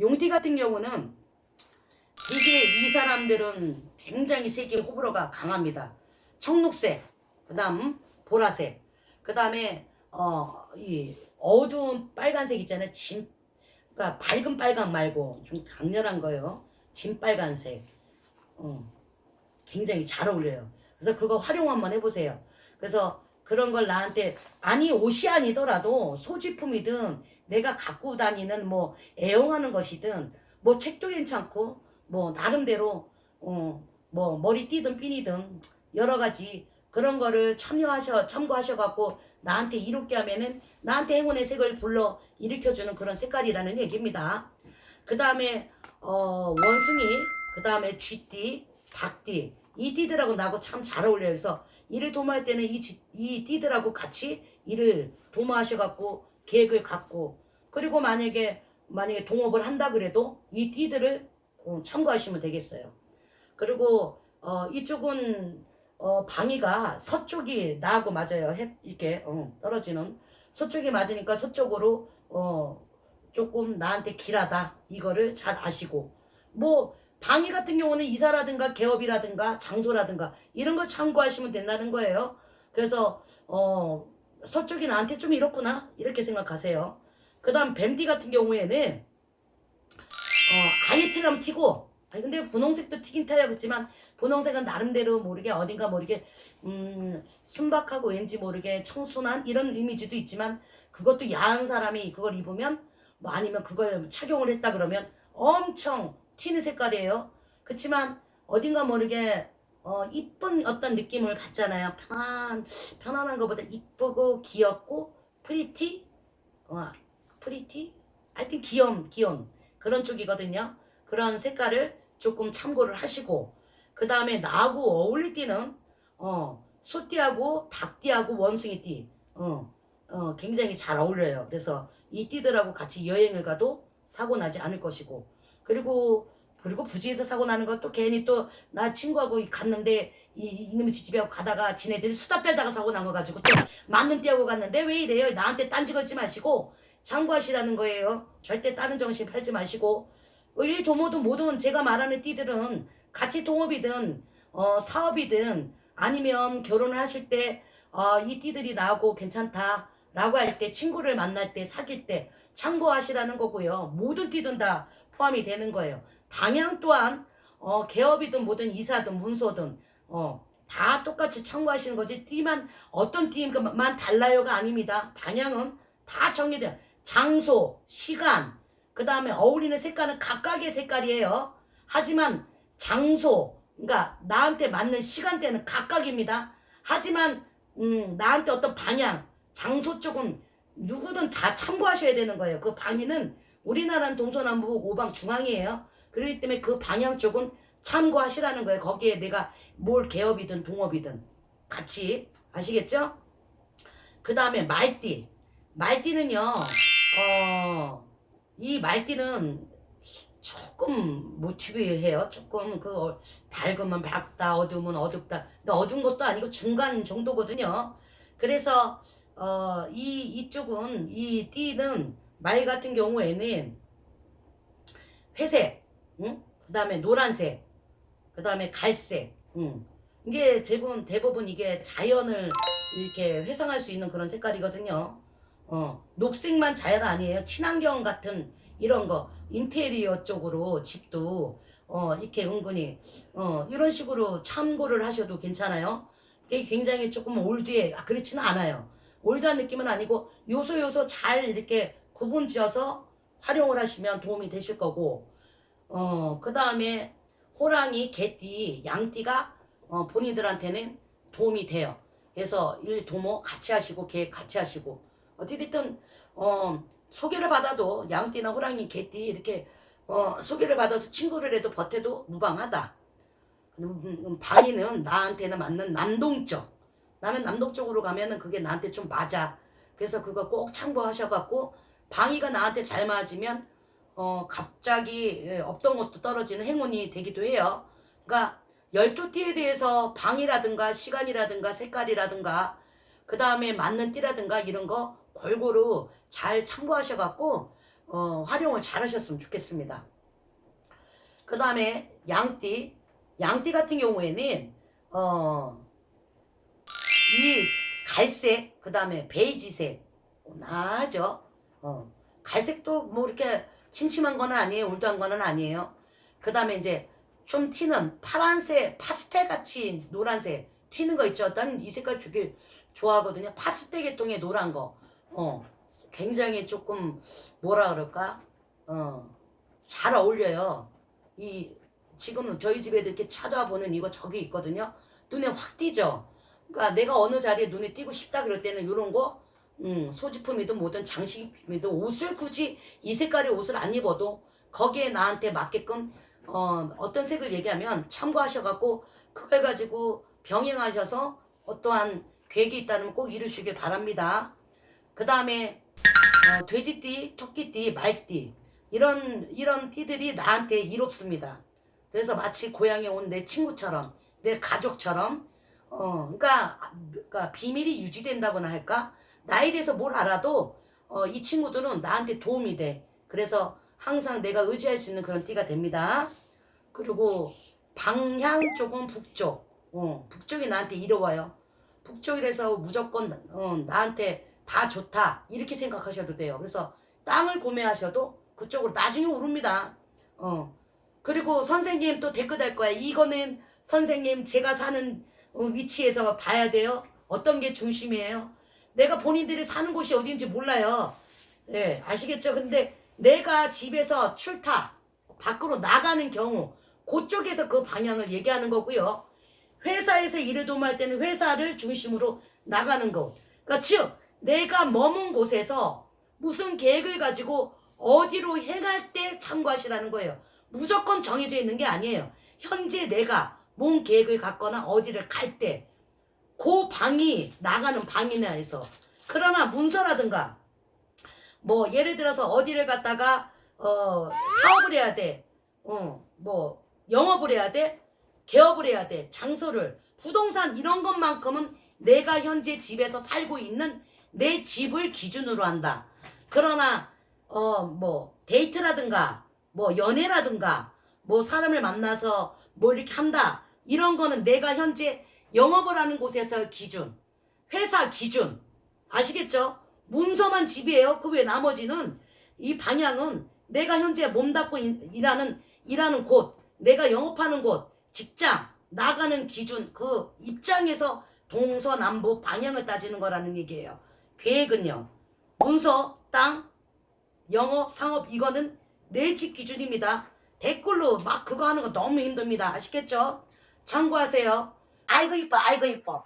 용띠 같은 경우는 되게 이 사람들은 굉장히 색의 호불호가 강합니다. 청록색, 그 다음 보라색, 그 다음에 어 이 어두운 빨간색 있잖아요. 진 그러니까 밝은 빨강 말고 좀 강렬한 거예요. 진 빨간색. 어. 굉장히 잘 어울려요. 그래서 그거 활용 한번 해보세요. 그래서 그런 걸 나한테 아니 옷이 아니더라도 소지품이든 내가 갖고 다니는 뭐 애용하는 것이든 뭐 책도 괜찮고 뭐 나름대로 어 뭐 머리띠든 핀이든 여러 가지 그런 거를 참여하셔 참고하셔 갖고 나한테 이롭게 하면은 나한테 행운의 색을 불러 일으켜주는 그런 색깔이라는 얘기입니다. 그 다음에 어 원숭이 그 다음에 쥐띠 닭띠 이 띠들하고 나하고 참 잘 어울려요. 그래서 일을 도모할 때는 이, 지- 이 띠들하고 같이 일을 도모하셔갖고 계획을 갖고 그리고 만약에 만약에 동업을 한다 그래도 이 띠들을 어, 참고하시면 되겠어요. 그리고 어, 이쪽은 어, 방위가 서쪽이 나하고 맞아요. 해, 이렇게 어, 떨어지는 서쪽이 맞으니까 서쪽으로 어, 조금 나한테 길하다 이거를 잘 아시고 뭐 방위 같은 경우는 이사라든가 개업이라든가 장소라든가 이런 걸 참고하시면 된다는 거예요. 그래서 어 서쪽이 나한테 좀 이렇구나 이렇게 생각하세요. 그 다음 뱀띠 같은 경우에는 어 아예 트럼 튀고 아니 근데 분홍색도 튀긴 타야겠지만 분홍색은 나름대로 모르게 어딘가 모르게 음 순박하고 왠지 모르게 청순한 이런 이미지도 있지만 그것도 야한 사람이 그걸 입으면 뭐 아니면 그걸 착용을 했다 그러면 엄청 튀는 색깔이에요. 그렇지만 어딘가 모르게 어 이쁜 어떤 느낌을 받잖아요. 편한 편안한 것보다 이쁘고 귀엽고 프리티 어 프리티 하여튼 귀염 귀여운 그런 쪽이거든요. 그런 색깔을 조금 참고를 하시고 그 다음에 나하고 어울릴 띠는 어 소띠하고 닭띠하고 원숭이띠 어, 어 굉장히 잘 어울려요. 그래서 이 띠들하고 같이 여행을 가도 사고 나지 않을 것이고 그리고 그리고 부지에서 사고 나는 것도 괜히 또 나 친구하고 갔는데 이 이놈의 지집하고 가다가 지네들이 수다 떨다가 사고 난 거 가지고 또 맞는 띠하고 갔는데 왜 이래요? 나한테 딴지 걸지 마시고 참고하시라는 거예요. 절대 다른 정신 팔지 마시고 일 도모든 뭐든 제가 말하는 띠들은 같이 동업이든 어, 사업이든 아니면 결혼을 하실 때 어, 이 띠들이 나하고 괜찮다 라고 할 때 친구를 만날 때 사귈 때 참고하시라는 거고요. 모든 띠든 다 포함이 되는 거예요. 방향 또한 어, 개업이든 뭐든 이사든 문서든 어, 다 똑같이 참고하시는 거지 띠만 어떤 띠만 달라요가 아닙니다. 방향은 다 정해져 장소, 시간, 그 다음에 어울리는 색깔은 각각의 색깔이에요. 하지만 장소, 그러니까 나한테 맞는 시간대는 각각입니다. 하지만 음, 나한테 어떤 방향, 장소 쪽은 누구든 다 참고하셔야 되는 거예요. 그 방위는 우리나라는 동서남북 오방 중앙이에요. 그렇기 때문에 그 방향 쪽은 참고하시라는 거예요. 거기에 내가 뭘 개업이든 동업이든 같이 아시겠죠? 그 다음에 말띠. 말띠는요, 어, 이 말띠는 조금 모티브해요. 조금 그 어- 밝으면 밝다, 어두우면 어둡다. 근데 어두운 것도 아니고 중간 정도거든요. 그래서 어, 이 이쪽은 이 띠는 말 같은 경우에는 회색, 응? 그 다음에 노란색, 그 다음에 갈색, 응. 이게 대부분 대부분 이게 자연을 이렇게 회상할 수 있는 그런 색깔이거든요. 어, 녹색만 자연 아니에요. 친환경 같은 이런 거 인테리어 쪽으로 집도 어, 이렇게 은근히 어, 이런 식으로 참고를 하셔도 괜찮아요. 이게 굉장히 조금 올드해 아, 그렇지는 않아요. 올드한 느낌은 아니고 요소 요소 잘 이렇게 구분 지어서 활용을 하시면 도움이 되실 거고 어, 그 다음에 호랑이, 개띠, 양띠가 어, 본인들한테는 도움이 돼요. 그래서 일 도모 같이 하시고 계획 같이 하시고 어찌됐든 어, 소개를 받아도 양띠나 호랑이, 개띠 이렇게 어, 소개를 받아서 친구를 해도 버텨도 무방하다. 음, 음, 방위는 나한테는 맞는 남동적. 나는 남동적으로 가면은 그게 나한테 좀 맞아. 그래서 그거 꼭 참고하셔갖고 방위가 나한테 잘 맞으면 어 갑자기 예, 없던 것도 떨어지는 행운이 되기도 해요. 그러니까 열두 띠에 대해서 방이라든가 시간이라든가 색깔이라든가 그 다음에 맞는 띠라든가 이런 거꼭 골고루 잘 참고하셔갖고 어, 활용을 잘 하셨으면 좋겠습니다. 그 다음에 양띠, 양띠 같은 경우에는 어, 이 갈색, 그 다음에 베이지색 나죠. 어, 갈색도 뭐 이렇게 침침한 거는 아니에요. 울드한 거는 아니에요. 그 다음에 이제 좀 튀는 파란색, 파스텔 같이 노란색 튀는 거 있죠. 나는 이 색깔 되게 좋아하거든요. 파스텔 계통의 노란 거. 어, 굉장히 조금 뭐라 그럴까? 어, 잘 어울려요. 이 지금 저희 집에도 이렇게 찾아보는 이거 저기 있거든요. 눈에 확 띄죠. 그러니까 내가 어느 자리에 눈에 띄고 싶다 그럴 때는 이런 거, 음, 소지품이든 뭐든 장식품이든 옷을 굳이 이 색깔의 옷을 안 입어도 거기에 나한테 맞게끔 어, 어떤 색을 얘기하면 참고하셔갖고 그걸 가지고 병행하셔서 어떠한 계획이 있다면 꼭 이루시길 바랍니다. 그 다음에 어, 돼지띠, 토끼띠, 말띠 이런 이런 띠들이 나한테 이롭습니다. 그래서 마치 고향에 온 내 친구처럼 내 가족처럼 어 그러니까, 그러니까 비밀이 유지된다거나 할까 나에 대해서 뭘 알아도 어, 이 친구들은 나한테 도움이 돼. 그래서 항상 내가 의지할 수 있는 그런 띠가 됩니다. 그리고 방향 쪽은 북쪽. 어, 북쪽이 나한테 이로와요. 북쪽이라서 무조건 어, 나한테 다 좋다 이렇게 생각하셔도 돼요. 그래서 땅을 구매하셔도 그쪽으로 나중에 오릅니다. 어. 그리고 선생님 또 댓글 달 거야. 이거는 선생님 제가 사는 어, 위치에서 봐야 돼요. 어떤 게 중심이에요? 내가 본인들이 사는 곳이 어딘지 몰라요. 예, 아시겠죠? 근데 내가 집에서 출타 밖으로 나가는 경우 그쪽에서 그 방향을 얘기하는 거고요. 회사에서 일을 도모할 때는 회사를 중심으로 나가는 거. 그러니까 즉 내가 머문 곳에서 무슨 계획을 가지고 어디로 행할 때 참고하시라는 거예요. 무조건 정해져 있는 게 아니에요. 현재 내가 뭔 계획을 갖거나 어디를 갈 때 그 방이 나가는 방이나 해서 그러나 문서라든가 뭐 예를 들어서 어디를 갔다가 어 사업을 해야 돼. 어 뭐 영업을 해야 돼. 개업을 해야 돼. 장소를 부동산 이런 것만큼은 내가 현재 집에서 살고 있는 내 집을 기준으로 한다. 그러나 어 뭐 데이트라든가 뭐 연애라든가 뭐 사람을 만나서 뭐 이렇게 한다. 이런 거는 내가 현재 영업을 하는 곳에서 기준, 회사 기준 아시겠죠? 문서만 집이에요. 그 외 나머지는 이 방향은 내가 현재 몸담고 일- 일하는 일하는 곳, 내가 영업하는 곳, 직장 나가는 기준 그 입장에서 동서남북 방향을 따지는 거라는 얘기예요. 계획은요. 문서, 땅, 영업, 상업 이거는 내 집 기준입니다. 댓글로 막 그거 하는 거 너무 힘듭니다. 아시겠죠? 참고하세요. 아이고 이뻐, 아이고 이뻐.